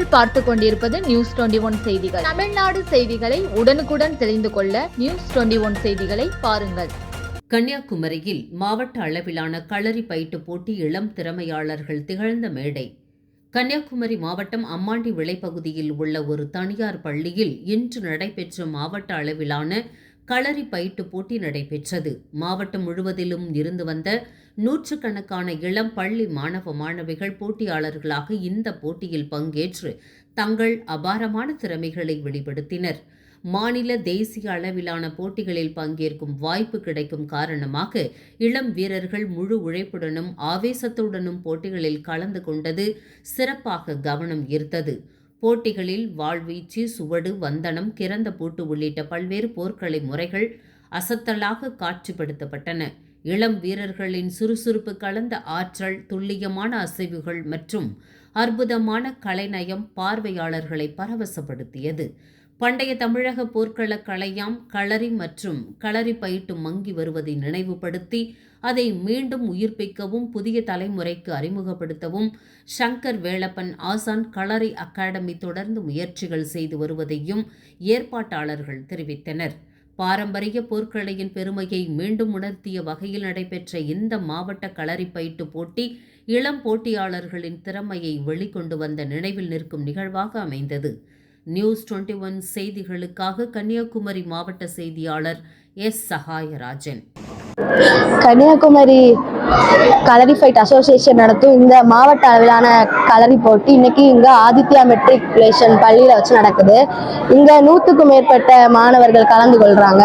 நீங்கள் பார்த்து கொண்டிருப்பது நியூஸ் டுவெண்டி ஒன் செய்திகள். தமிழ்நாடு செய்திகளை உடனுக்குடன் தெரிந்து கொள்ள நியூஸ் டுவெண்டி ஒன் செய்திகளை பாருங்கள். கன்னியாகுமரியில் மாவட்ட அளவிலான களரி பயிட்டு போட்டி இளம் திறமையாளர்கள் திகழ்ந்த மேடை. கன்னியாகுமரி மாவட்டம் அம்மாண்டி விளைப்பகுதியில் உள்ள ஒரு தனியார் பள்ளியில் இன்று நடைபெற்ற மாவட்ட அளவிலான களரி பயிட்டு போட்டி நடைபெற்றது. மாவட்டம் முழுவதிலும் இருந்து வந்த நூற்றுக்கணக்கான இளம் பள்ளி மாணவ மாணவிகள் போட்டியாளர்களாக இந்த போட்டியில் பங்கேற்று தங்கள் அபாரமான திறமைகளை வெளிப்படுத்தினர். மாநில தேசிய அளவிலான போட்டிகளில் பங்கேற்கும் வாய்ப்பு கிடைக்கும் காரணமாக இளம் வீரர்கள் முழு உழைப்புடனும் ஆவேசத்துடனும் போட்டிகளில் கலந்து கொண்டது சிறப்பாக கவனம் ஈர்த்தது. போட்டிகளில் வாழ்வீச்சு சுவடு வந்தனம் கிறந்த பூட்டு உள்ளிட்ட பல்வேறு போர்க்கலை முறைகள் அசத்தலாக காட்சிப்படுத்தப்பட்டன. இளம் வீரர்களின் சுறுசுறுப்பு கலந்த ஆற்றல் துல்லியமான அசைவுகள் மற்றும் அற்புதமான கலைநயம் பார்வையாளர்களை பரவசப்படுத்தியது. பண்டைய தமிழக போர்க்கள கலையாம் களரி மற்றும் களரி பயிட்டு மங்கி வருவதை நினைவுபடுத்தி அதை மீண்டும் உயிர்ப்பிக்கவும் புதிய தலைமுறைக்கு அறிமுகப்படுத்தவும் சங்கர் வேலப்பன் ஆசான் களரி அகாடமி தொடர்ந்து முயற்சிகள் செய்து வருவதையும் ஏற்பாட்டாளர்கள் தெரிவித்தனர். பாரம்பரிய போர்க்கலையின் பெருமையை மீண்டும் உணர்த்திய வகையில் நடைபெற்ற இந்த மாவட்ட களரி பயிட்டு போட்டி இளம் போட்டியாளர்களின் திறமையை வெளிக்கொண்டு வந்த நினைவில் நிற்கும் நிகழ்வாக அமைந்தது. நியூஸ் டுவெண்ட்டி ஒன் செய்திகளுக்காக கன்னியாகுமரி மாவட்ட செய்தியாளர் எஸ். சகாயராஜன். கன்னியாகுமரி கலரி ஃபைட் அசோசியேஷன் நடத்தும் இந்த மாவட்ட அளவிலான கலரி போட்டி இன்னைக்கு இங்கே ஆதித்யா மெட்ரிகுலேஷன் பள்ளியில் வச்சு நடக்குது. இங்கே நூற்றுக்கும் மேற்பட்ட மாணவர்கள் கலந்து கொள்கிறாங்க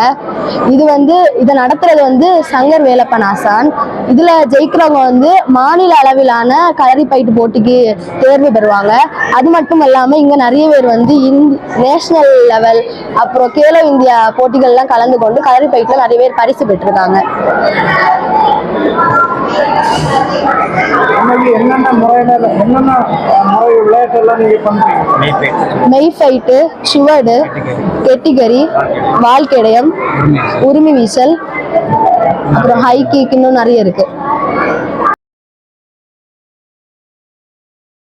இது வந்து இதை நடத்துறது வந்து சங்கர் வேலப்பன் ஆசான். இதில் ஜெயிக்கிறவங்க வந்து மாநில அளவிலான கலரி பைட்டு போட்டிக்கு தேர்வு பெறுவாங்க. அது மட்டும் இல்லாமல் இங்கே நிறைய பேர் வந்து நேஷனல் லெவல் அப்புறம் கேலோ இந்தியா போட்டிகள்லாம் கலந்து கொண்டு கலரி ஃபைட்ல நிறைய பேர் பரிசு பெற்றிருக்காங்க. இன்னைக்கு என்னென்ன முறையில என்னென்ன அஹ், முறை விளையாட்டெல்லாம் நீங்க பண்றீங்க? மெய் ஃபைட்டு சுவடு கெட்டிகரி வால்கெடயம் உரிமை வீசல் அப்புறம் ஹை கிக் இன்னும் நிறைய இருக்கு.